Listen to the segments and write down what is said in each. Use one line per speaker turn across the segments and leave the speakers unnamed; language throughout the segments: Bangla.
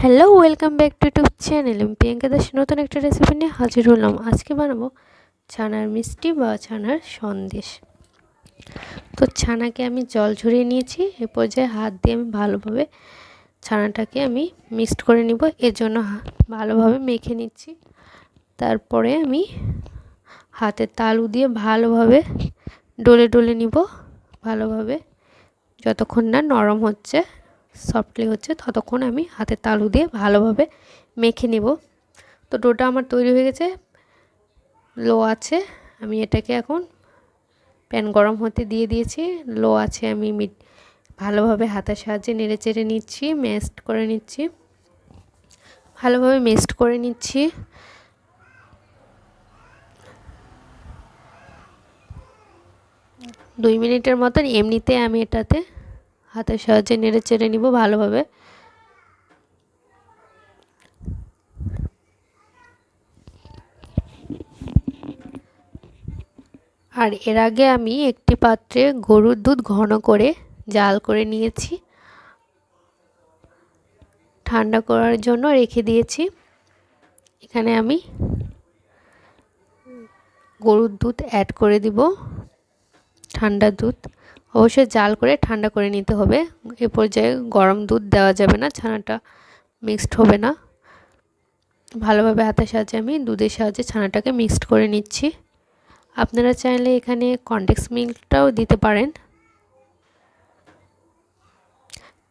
Hello welcome back to YouTube channel আমি প্রিয়াঙ্কা দাস নতুন একটা রেসিপি নিয়ে হাজির হলাম। আজকে বানাবো ছানার মিষ্টি বা ছানার সন্দেশ। তো ছানাকে আমি জল ঝরিয়ে নিয়েছি। এ পর্যায়ে হাত দিয়ে আমি ভালোভাবে ছানাটাকে আমি মিক্সড করে নিব। এর জন্য ভালোভাবে মেখে নিচ্ছি। তারপরে আমি হাতের তালু দিয়ে ভালোভাবে ডলে ডলে নিব। ভালোভাবে যতক্ষণ না নরম হচ্ছে। সফটলি হচ্ছে ততক্ষণ আমি হাতের তালু দিয়ে ভালোভাবে মেখে নেব। তো ডোটা আমার তৈরি হয়ে গেছে, লো আছে, আমি এটাকে এখন প্যান গরম হতে দিয়ে দিয়েছি, লো আছে আমি মিট ভালোভাবে হাতের সাহায্যে নেড়ে চেড়ে নিচ্ছি মেস্ট করে নিচ্ছি, ভালোভাবে মেস্ট করে নিচ্ছি। দুই মিনিটের মতন এমনিতে আমি এটাতে হাতের সাহায্যে নেড়ে চেড়ে নিব ভালোভাবে। আর এর আগে আমি একটি পাত্রে গরুর দুধ ঘন করে জাল করে নিয়েছি। ঠান্ডা করার জন্য রেখে দিয়েছি। এখানে আমি গরুর দুধ অ্যাড করে দিব। ঠান্ডা দুধ। অবশ্যই জাল করে ঠান্ডা করে নিতে হবে। এ পর্যায়ে গরম দুধ দেওয়া যাবে না, ছানাটা মিক্সড হবে না। ভালোভাবে হাতের সাহায্যে আমি দুধের সাহায্যে ছানাটাকে মিক্সড করে নিচ্ছি। আপনারা চাইলে এখানে কন্ডেক্স মিল্কটাও দিতে পারেন।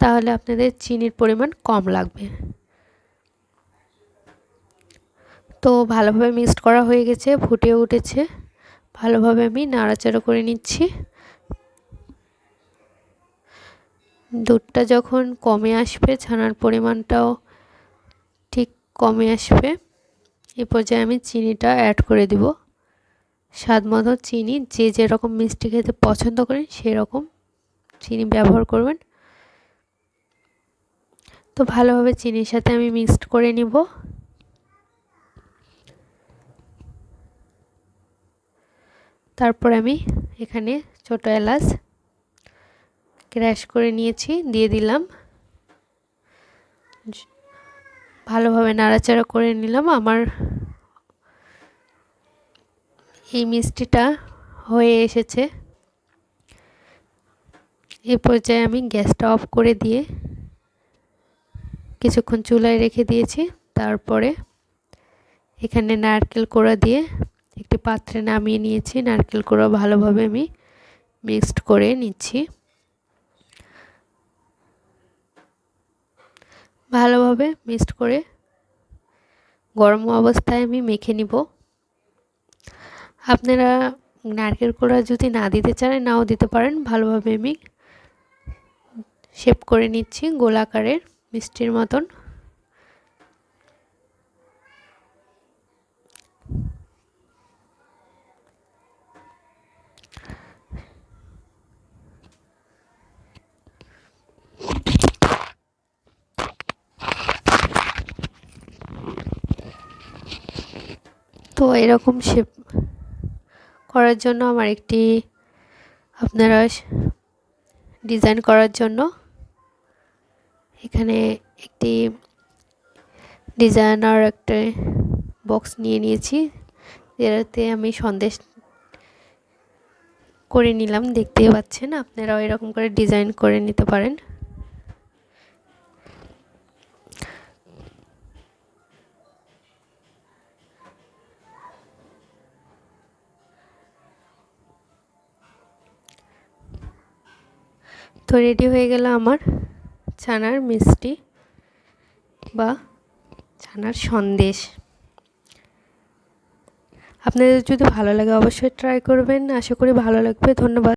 তাহলে আপনাদের চিনির পরিমাণ কম লাগবে। তো ভালোভাবে মিক্সড করা হয়ে গেছে, ফুটে উঠেছে। ভালোভাবে আমি নাড়াচাড়া করে নিচ্ছি। দুধটা যখন কমে আসবে, ছানার পরিমাণটাও ঠিক কমে আসবে, এ পর্যায়ে আমি চিনিটা অ্যাড করে দিব। স্বাদ মতো চিনি, যে যেরকম মিষ্টি খেতে পছন্দ করেন, সেরকম চিনি ব্যবহার করবেন। তো ভালোভাবে চিনির সাথে আমি মিক্সড করে নিব। তারপর আমি এখানে ছোটো এলাচ ক্র্যাশ করে নিয়েছি, দিয়ে দিলাম। ভালোভাবে নাড়াচাড়া করে নিলাম। আমার এই মিষ্টিটা হয়ে এসেছে। এ পর্যায়ে আমি গ্যাসটা অফ করে দিয়ে কিছুক্ষণ চুলায় রেখে দিয়েছি। তারপরে এখানে নারকেল কোড়া দিয়ে একটি পাত্রে নামিয়ে নিয়েছি। নারকেল কোড়া ভালোভাবে আমি মিক্সড করে নিচ্ছি। ভালোভাবে মিক্সড করে গরম অবস্থায় আমি মেখে নিব। আপনারা নারকেল কোড়া যদি না দিতে চান, নাও দিতে পারেন। ভালোভাবে আমি শেপ করে নিচ্ছি গোলাকারের মিষ্টির মতন। তো এরকম শেপ করার জন্য আমার একটি আপনারা ডিজাইন করার জন্য এখানে একটি ডিজাইনার একটা বক্স নিয়ে নিয়েছি, যেটাতে আমি সন্দেশ করে নিলাম, দেখতেই পাচ্ছেন, আপনারাও এরকম করে ডিজাইন করে নিতে পারেন। তো রেডি হয়ে গেল আমার ছানার মিষ্টি বা ছানার সন্দেশ। আপনাদের যদি ভালো লাগে অবশ্যই ট্রাই করবেন। আশা করি ভালো লাগবে। ধন্যবাদ।